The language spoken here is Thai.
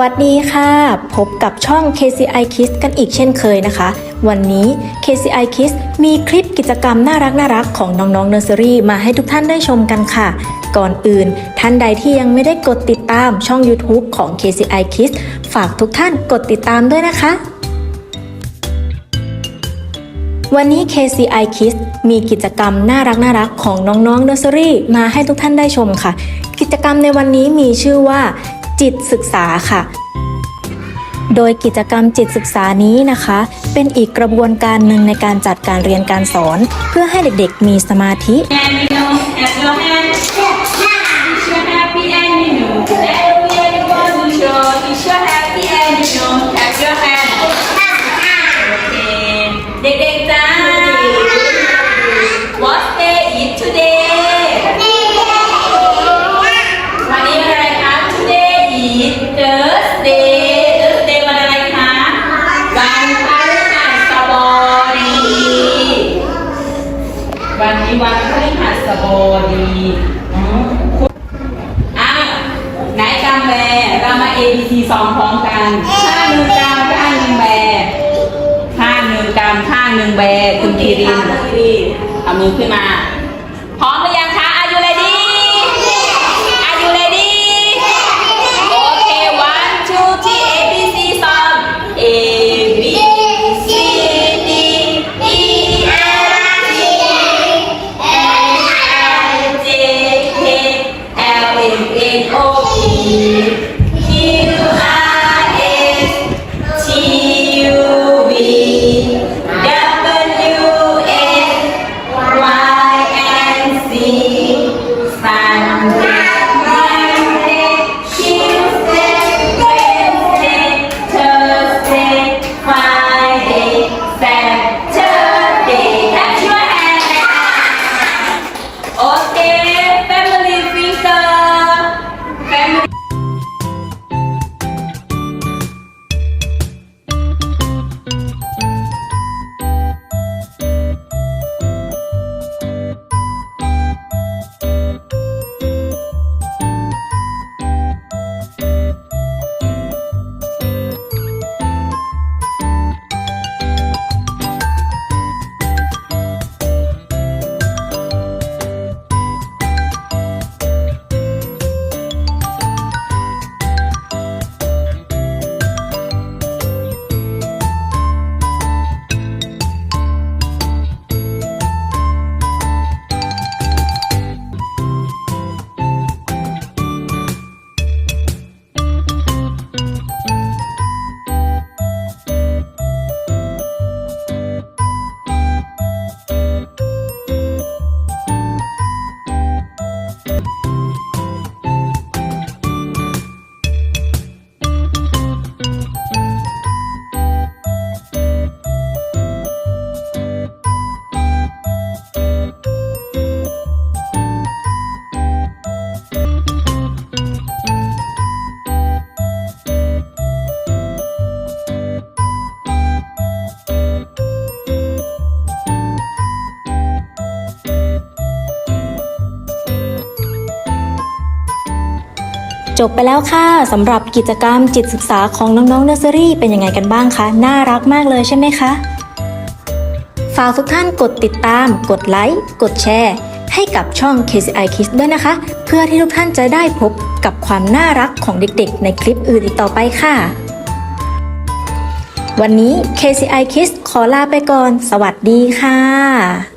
วัสดีค่ะ พบกับช่อง KCI Kids กันอีกเช่นเคยนะคะ วันนี้ KCI Kids มีคลิปกิจกรรมน่ารักน่ารักของน้องๆเนอร์เซอรี่มาให้ทุกท่านได้ชมกันค่ะ ก่อนอื่น ท่านใดที่ยังไม่ได้กดติดตามช่อง YouTube ของ KCI Kids ฝากทุกท่านกดติดตามด้วยนะคะ วันนี้ KCI Kids มีกิจกรรมน่ารักน่ารักของน้องๆเนอร์เซอรี่มาให้ทุกท่านได้ชมค่ะ กิจกรรมในวันนี้มีชื่อว่า จิตศึกษาค่ะ โดยกิจกรรมจิตศึกษานี้นะคะ เป็นอีกกระบวนการหนึ่งในการจัดการเรียนการสอน เพื่อให้เด็กๆมีสมาธิ วันนี้วันพฤหัสบดีอืมคุณอ้าวไหนกำแบเรามา A B C สองพร้อมกันข้างหนึ่งกำข้างหนึ่งแบข้างหนึ่งกำข้างหนึ่งแบคุณกีรินเอามือขึ้นมา พร้อมหรือยัง บไปแล้วค่ะสำหรับกิจกรรมจิตศึกษาของน้องๆเนอร์เซอรี่เป็นยังไงกันบ้างคะน่ารักมากเลยใช่ไหมคะฝากทุกท่านกดติดตาม กดไลค์ กดแชร์ ให้กับช่อง KCI Kids ด้วยนะคะ เพื่อที่ทุกท่านจะได้พบกับความน่ารักของเด็กๆ ในคลิปอื่นอีกต่อไปค่ะ วันนี้ KCI Kids ขอลาไปก่อน สวัสดีค่ะ